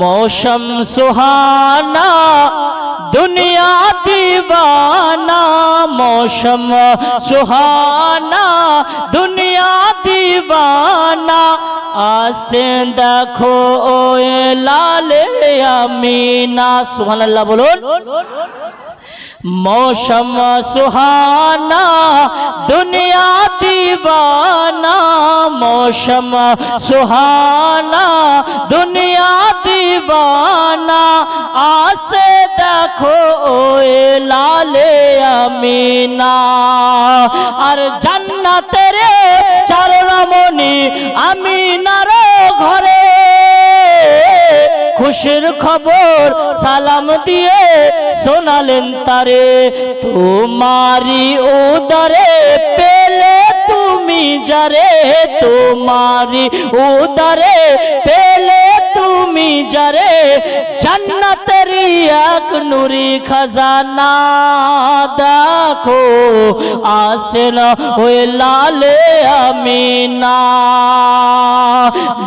মৌসম সুহানা দুনিয়া দিবানা মৌসম সুহানা আসে দেখো ওয়ে লালে আমিনা সুবহানাল্লাহ বলুন। মৌসম সুহানা, দুনিয়া দিবানা, মৌসম সুহানা, দুনিয়া দিবানা আস দেখো এ লালে আমিনা। আর জান্নাতে রে চরণমণি আমিনার ঘরে। খুশির খবর সালাম দিয়ে শোনালেন তারে তোমারি উদারে পেলে তুমি যারে তোমারি উদারে পেলে তুমি যারে। জান্নাত এক নুরি খাজানা দেখো, আসেন ওই লালে আমিনা।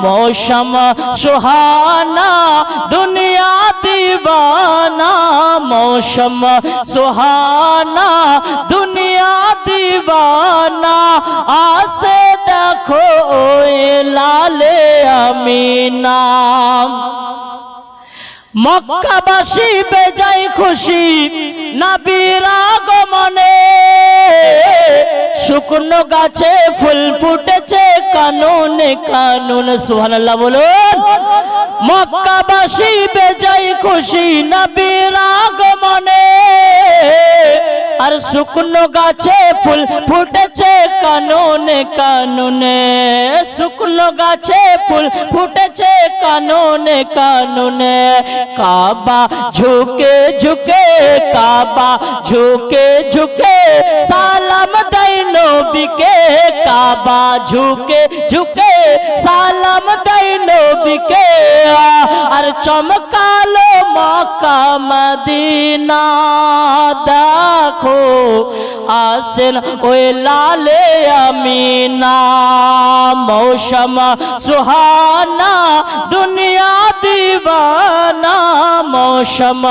মৌসম সুহানা, দুনিয়া দিবানা। মৌসম সুহানা, দুনিয়া দিবানা। আসে দেখো ওই লালে আমিনা। মক্কাবাসী বেজাই খুশি, নাবির আগমনে। শুকনো গাছে ফুল ফুটেছে, কানুনে কানুন সুহানাল্লাহ বলুন। মক্কাবাসী বেজাই খুশি, নাবির আগমনে। আর শুকনো গাছে ফুল ফুটেছে কাননে কাননে। শুকনো গাছে ফুল ফুটেছে কাননে কাননে। কাবা ঝুকে ঝুকে, কাবা ঝুকে ঝুকে। সালাম দেয় নবীকে, কাবা ঝুকে ঝুকে। সালাম দেয় নবীকে, আর চমকালো মক্কা মদিনা। দেখো, আসেন ওই লালে আমিনা। মৌসম সুহানা, দুনিয়া দিবানা। মৌসম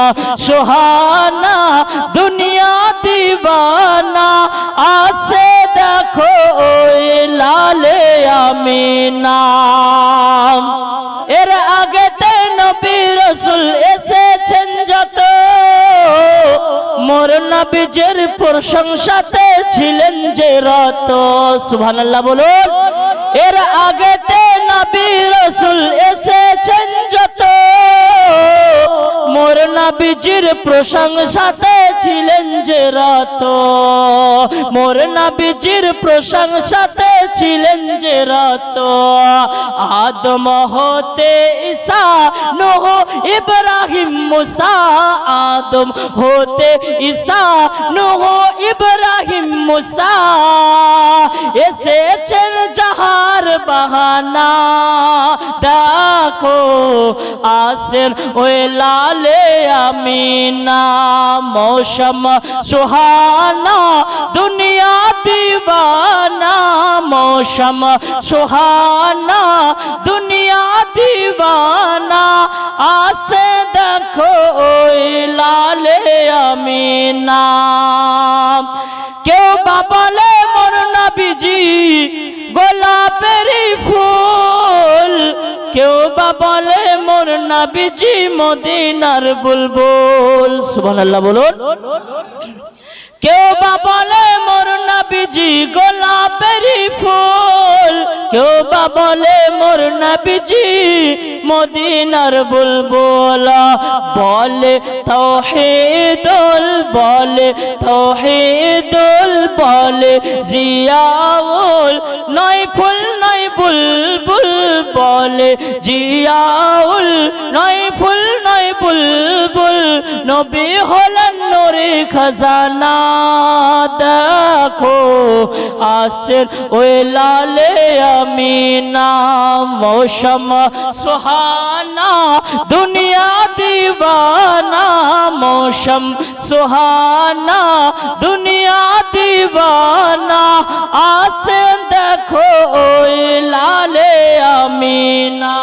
সুহানা, দুনিয়া দিবানা আসে দেখো ওই লালে আমিনা। এর আগেতে নবী রসুল এসেছেন যত। মোর নবীজের প্রশংসাতে ছিলেন যে রত। সুবহানাল্লাহ বলুন। এর আগেতে নবী রসুল এসেছেন যত। মোর নবীজির প্রশংসাতে ছিলেন যে রত। মোর নবীজির প্রশংসাতে ছিলেন যে রত। আদম হতে ঈসা, নূহ, ইব্রাহিম, মুসা, আদম হতে ঈসা, নূহ, ইব্রাহিম, মুসা। এসেছেন যাহার বাহানা। দেখো, আসেন ওই লালে আমিনা। মৌসম সুহানা, দুনিয়া দিবানা। মৌসম সুহানা, দুনিয়া দিবানা। আসে দেখো ওই লালে আমিনা। কেউ বাবলে মোর নবীজি গোলাপেরই ফুল। কেউ বা বলে, মোর নবীজি মদিনার বুলবুল। সুবহানাল্লাহ বলুন। কেউ বা বলে, মোর নবীজি গোলাপেরই ফুল। কেউ বা বলে, মোর নবীজি মদিনার বুলবুল। বলে তৌহিদুল বলে তৌহিদুল। বলে জিয়াউল নয় ফুল নয় বুলবুল বলে জিয়াউল নয় ফুল নয় বুলবুল নবী হলেন খাজানা দেখো আসেন ওই লালে আমিনা মৌসম সুহানা দুনিয়া দিবানা মৌসম সুহানা দুনিয়া দিবানা আসেন দেখো ওই লালে আমিনা